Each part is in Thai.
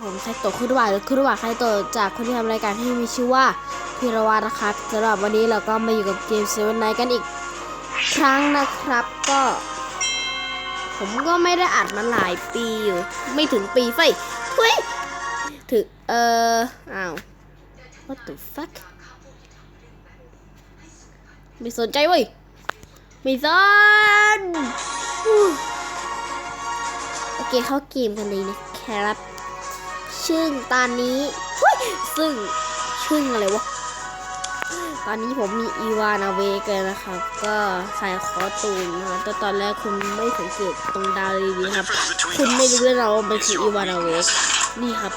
ผมไคโตะคุรุวะหรือคุรุวะไคโตะจากคนที่ทำรายการที่มีชื่อว่าพิรวัตนะครับสำหรับวันนี้เราก็มาอยู่กับเกมเซเว่นไนกันอีกครั้งนะครับ ก็ ผมก็ไม่ได้อัดมาหลายปีอยู่ ไม่ถึงปีไฟเฮ้ยถึงเอออ้าว what the fuck ไม่สนใจเว้ยไม่สนโอเคเข้าเกมกันเลยนะครับ ซึ่งตอนนี้ซึ่งซึ่งอะไรวะ ตอนนี้ผมมีอีวานาเวกเลยนะครับ ก็ใส่คอตูนนะครับแต่ตอนแรกคุณไม่สังเกตตรงดาวดีๆครับ คุณไม่รู้เลยเรามันคืออีวานาเวกนี่ครับ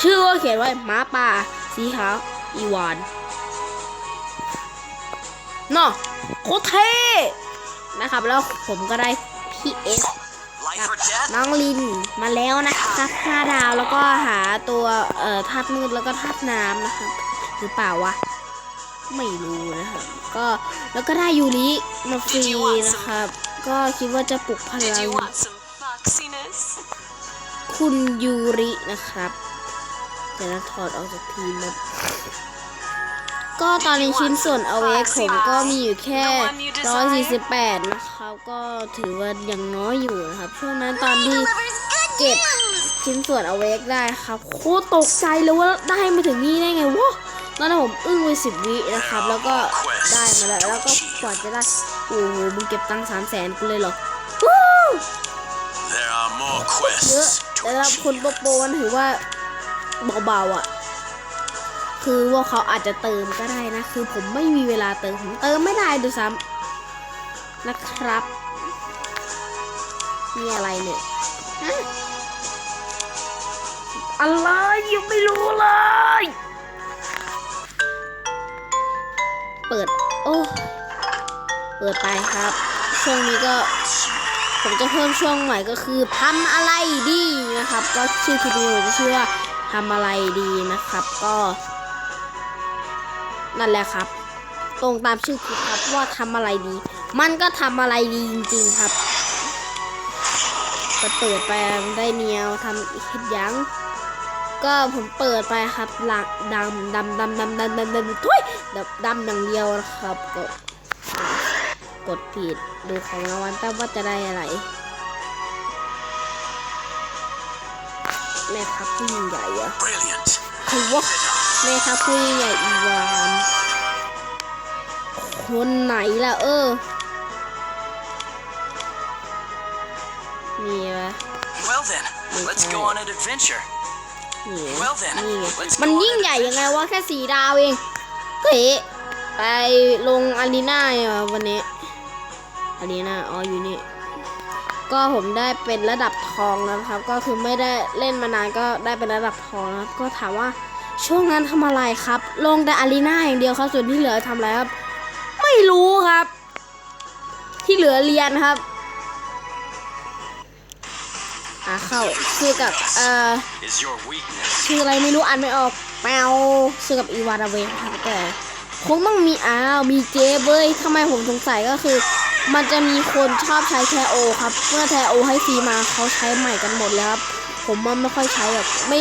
ชื่อก็เขียนไว้หมาป่าสีขาวอีวานเนาะโคเทนะครับ แล้วผมก็ได้พีเอส น้องลินมาแล้วนะครับห้าดาวแล้วก็หาตัวเอ่อธาตุมืดแล้วก็ธาตุน้ำนะครับหรือเปล่าวะไม่รู้นะครับก็แล้วก็ได้ยูริมาฟรีนะครับ ก็คิดว่าจะปลุกพ Did ลัง you want some foxiness? คุณยูรินะครับเดี๋ยวเราถอดออกจากทีมนะก็ตอนนี้ชิ้นส่วนเอาเวกผมก็มีอยู่แค่ 148นะครับ ก็ถือว่ายังน้อยอยู่นะครับ ช่วงนั้นตอนที่เก็บชิ้นส่วนเอาเวกได้ครับ โคตรตกใจเลยว่าได้มาถึงนี่ได้ไงวะตอนนั้นผมอึ้งไปสิบวินะครับ แล้วก็ได้มาแล้ว แล้วก็กว่าจะได้ โอ้โหมึงเก็บตังค์สามแสนกูเลยเหรอเยอะแต่สำหรับคนโปโปนถือว่าเบาๆอะ คือว่าเขาอาจจะเติมก็ได้นะ คือผมไม่มีเวลาเติม ผมเติมไม่ได้ดูซ้ำ นะครับนี่อะไรเนี่ยอะไรยังไม่รู้เลย เปิด โอ้เปิดไปครับ ช่วงนี้ก็ผมจะเพิ่มช่วงใหม่ก็คือทำอะไรดีนะครับ ก็ชื่อคลิปนี้ผมจะชื่อว่าทำอะไรดีนะครับ ก็ นั่นแหละครับ ตรงตามชื่อคลิปครับว่าทำอะไรดี มันก็ทำอะไรดีจริงๆครับก็เปิดไปได้เนียวทำอีกยังก็ผมเปิดไปครับหลักดำดำดำดำดำดำดำทุยดำดำอย่างเดียวนะครับก็กดผิดดูของรางวัลแป๊บว่าจะได้อะไรแม่ทัพผู้ยิ่งใหญ่อะ Brilliant. คือว่าแม่ทัพผู้ยิ่งใหญ่อีวาน คนไหนล่ะเออ มีปะ Well then, let's go Okay. on an adventure. นี่ไง Well then, นี่ไง let's มัน go on ยิ่ง an ใหญ่ยังไง adventure. วะแค่สีดาวเองเฮ้ยไปลงอารีนาอะวันนี้อารีนาอ๋ออยู่นี่ก็ผมได้เป็นระดับทองแล้วนะครับ ก็คือไม่ได้เล่นมานานก็ได้เป็นระดับทองนะครับก็ถามว่าช่วงนั้นทำอะไรครับ ลงแต่อารีนาอย่างเดียวครับส่วนที่เหลือทำอะไรครับไม่ รู้ครับ ที่เหลือเรียนครับอ่าเข้าชื่อกับเอ่อชื่ออะไรไม่รู้อ่านไม่ออกแปลชื่อกับอีวานาเวงครับแต่คงต้องมีอ้าวมีเจเว้ยทำไมผมสงสัยก็คือ มันจะมีคนชอบใช้แทโอครับ เมื่อแทโอให้ฟรีมาเขาใช้ใหม่กันหมดแล้วครับ ผมมันไม่ค่อยใช้แบบไม่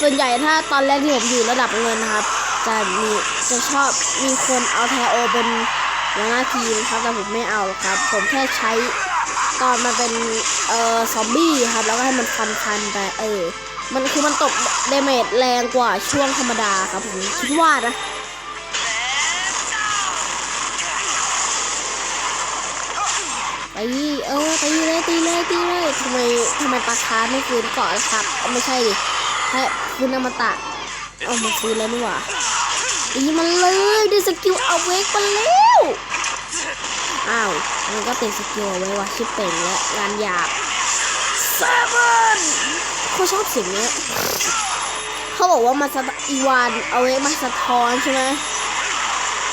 ส่วนใหญ่ถ้าตอนแรกที่ผมอยู่ระดับเงินนะครับ จะมีจะชอบมีคนเอาแทโอเป็น หัวหน้าทีมครับแต่ผมไม่เอาครับ ผมแค่ใช้ตอนมันเป็นเอ่อซอมบี้ครับ แล้วก็ให้มันฟันฟันไปเออ มันคือมันตกเดเมจแรงกว่าช่วงธรรมดาครับผมคิดว่านะตีเออตีเลยตีเลยตีเลยทำไมทำไมปลาคาไม่ฟื้นเกาะครับ ไม่ใช่ดิให้ฟื้นอมตะเอามาฟื้นแล้วนี่หว่า ตีมันเลยด้วยสกิลเอาเวกไปแล้วอ้าวมันก็เป็นสกิลเอาไว้ว่ะชิปเป่งและงานหยาบเซเว่นเขาชอบเสียงเนี้ยเขาบอกว่ามันสะอีวานเอาเวกมาสะท้อนใช่ไหม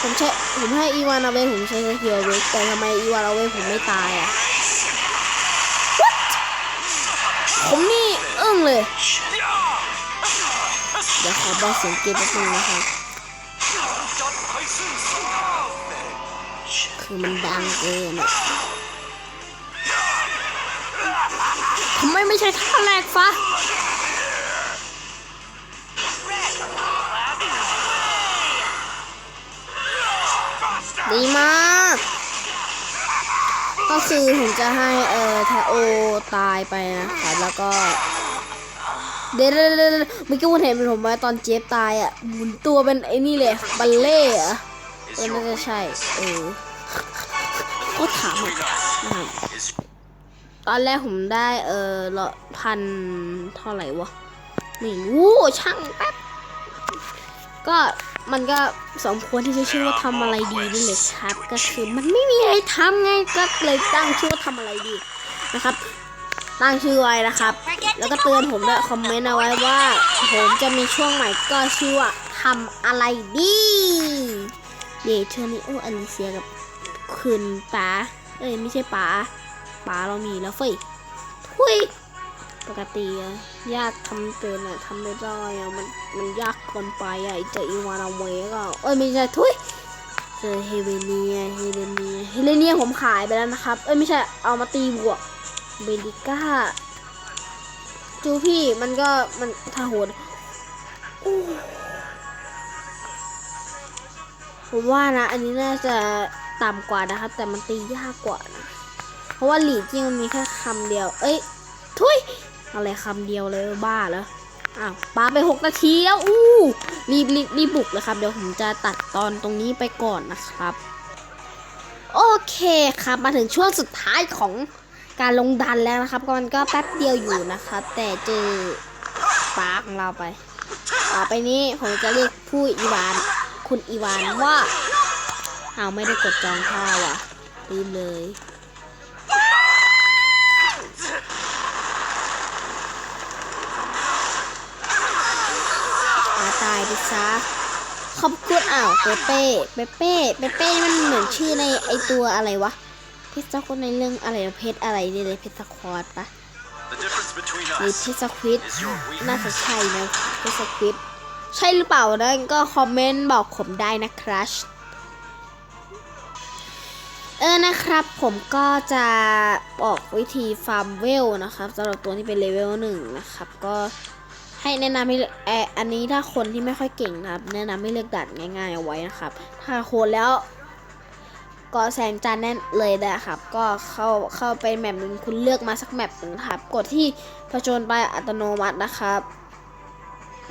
ผมใช้ผมให้อีวานเอาเวผมใช้สกิลเอาเวแต่ทำไมอีวานเอาเวผมไม่ตายอะ What? ผมนี่อึ้งเลย เดี๋ยวขอบอกเสียงเกมแป๊บนึงนะครับ คือมันดังเกินอะทำไมไม่ใช่ท่าแรกฟ้าดีมาก ก็คือผมจะให้เอ่อทาโอตายไปนะคะแล้วก็ เดี๋ยวเมื่อกี้คุณเห็นผมไหมตอนเจฟตายอะหมุนตัวเป็นไอ้นี่เลยบัลเล่อะเออน่าจะใช่ เออ ก็ถามอะ sweetheart? นะครับตอนแรกผมได้เออละพันเท่าไหร่วะไม่รู้ช่างแป๊บก็มันก็สมควรที่จะชื่อว่าทำอะไรดีนี่เลยครับ ก็คือมันไม่มีอะไรทำไงก็เลยตั้งชื่อว่าทำอะไรดีนะครับ ตั้งชื่อไว้นะครับ แล้วก็เตือนผมด้วยคอมเมนต์เอาไว้ว่า ผมจะมีช่วงใหม่ก็ชื่อว่าทำอะไรดีเย่เทอร์นิโออลิเซียกับ คืนป๋าเอ้ยไม่ใช่ป๋าป๋าเรามีแล้วเฟ้ยทุยปกติอะยากทำเป็นอะทำไม่ได้อะมันมันยากเกินไปอะไอเจออีวานาเวก็เอ้ยไม่ใช่ทุยเจอเฮเวเนียเฮเลเนียเฮเลเนียผมขายไปแล้วนะครับ เอ้ยไม่ใช่เอามาตีบวกเบลิก้าจูพี่มันก็มันทาโหดผมว่านะ อันนี้น่าจะ ต่ำกว่านะครับ แต่มันตียากกว่านะ เพราะว่าหลีจริงมันมีแค่คำเดียว เอ้ย ทุยอะไรคำเดียวเลยบ้าเหรออ้าวปาไปหกนาทีแล้ว อู้รีบรีบรีบบุกเลยครับ เดี๋ยวผมจะตัดตอนตรงนี้ไปก่อนนะครับ โอเคครับมาถึงช่วงสุดท้ายของการลงดันแล้วนะครับก็มันก็แป๊บเดียวอยู่นะครับ แต่เจอปาของเราไป ต่อไปนี้ผมจะเรียกผู้อีวาน คุณอีวานว่า เอาวไม่ได้กดจองข้าวอะลืมเลยอาตายดิซะขอบคุณอ้าวเปเป้เปเป้เปเป้มันเหมือนชื่อในไอตัวอะไรวะเพชรสักคนในเรื่องอะไรเพชรอะไรนี่เลยเพชรสควอตปะหรือเพชรสควิดน่าจะใช่นะเพชรสควิดใช่หรือเปล่านะก็คอมเมนต์บอกผมได้นะครับ เออนะครับผมก็จะบอกวิธีฟาร์มเวลนะครับสำหรับตัวที่เป็นเลเวลหนึ่งนะครับก็ให้แนะนำให้เลืออันนี้ถ้าคนที่ไม่ค่อยเก่งนะครับ แนะนำให้เลือกดัดง่ายๆเอาไว้นะครับ ถ้าโคนแล้วก็แสงจันแน่นเลยนะครับ ก็เข้าเข้าไปแมปหนึ่งคุณเลือกมาสักแมปหนึ่งครับ กดที่ผจญไปอัตโนมัตินะครับ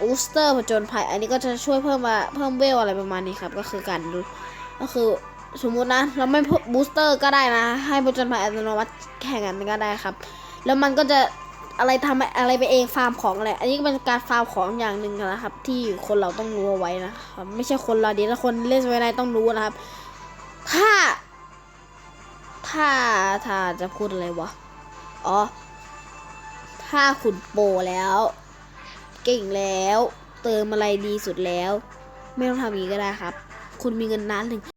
บูสเตอร์ผจญภัย อันนี้ก็จะช่วยเพิ่มมาเพิ่มเวลอะไรประมาณนี้ครับ ก็คือการก็คือ สมมุตินะ เราไม่บูสเตอร์ก็ได้นะ ให้ผจญภัยอัตโนมัติแข่งกันก็ได้ครับ แล้วมันก็จะอะไรทำอะไรไปเองฟาร์มของอะไรอันนี้ก็เป็นการฟาร์มของอย่างหนึ่งนะครับ ที่คนเราต้องรู้เอาไว้นะครับไม่ใช่คนเราเดียวคนเล่นไว้ในต้องรู้นะครับ ถ้า ถ้าถ้าจะพูดอะไรวะอ๋อถ้าคุณโปแล้ว เก่งแล้ว เติมอะไรดีสุดแล้ว ไม่ต้องทำอย่างนี้ก็ได้ครับ คุณมีเงินล้านหนึ่ง